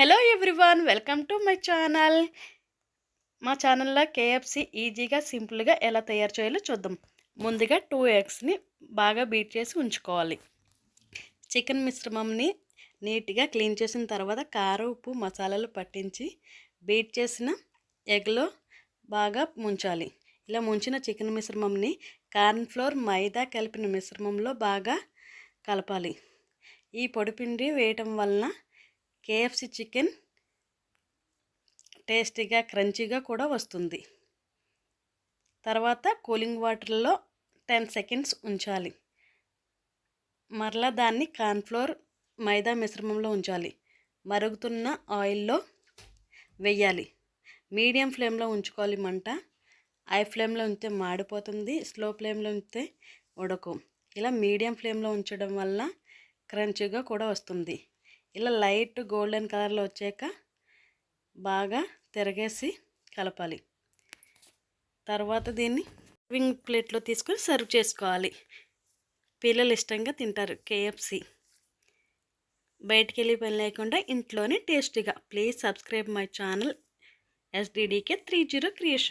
Hello everyone welcome to my channel మా ఛానల్లో KFC ఈజీగా సింపుల్గా ఎలా తయారు చేయాలో చూద్దాం. ముందుగా టూ ఎగ్స్ని బాగా బీట్ చేసి ఉంచుకోవాలి. చికెన్ మిశ్రమంని నీట్గా క్లీన్ చేసిన తర్వాత కారం ఉప్పు మసాలాలు పట్టించి బీట్ చేసిన ఎగ్లో బాగా ముంచాలి. ఇలా ముంచిన చికెన్ మిశ్రమంని కార్న్ఫ్లోర్ మైదా కలిపిన మిశ్రమంలో బాగా కలపాలి. ఈ పొడిపిండి వేయటం వలన కేఎఫ్సి చికెన్ టేస్టీగా క్రంచీగా కూడా వస్తుంది. తర్వాత కూలింగ్ వాటర్లో టెన్ సెకండ్స్ ఉంచాలి. మరలా దాన్ని కార్న్ఫ్లోర్ మైదా మిశ్రమంలో ఉంచాలి. మరుగుతున్న ఆయిల్లో వెయ్యాలి మీడియం ఫ్లేమ్లో ఉంచుకోవాలి మంట. హై ఫ్లేమ్లో ఉంచితే మాడిపోతుంది. స్లో ఫ్లేమ్లో ఉంచితే ఉడకు ఇలా మీడియం ఫ్లేమ్లో ఉంచడం వల్ల క్రంచీగా కూడా వస్తుంది. ఇలా లైట్ గోల్డెన్ కలర్లో వచ్చాక బాగా తిరగేసి కలపాలి. తర్వాత దీన్ని వింగ్ ప్లేట్లో తీసుకొని సర్వ్ చేసుకోవాలి. పిల్లలు ఇష్టంగా తింటారు కేఎఫ్సి బయటికి వెళ్ళి పని లేకుండా ఇంట్లోనే టేస్టీగా. Please subscribe my channel SDDK three zero creation.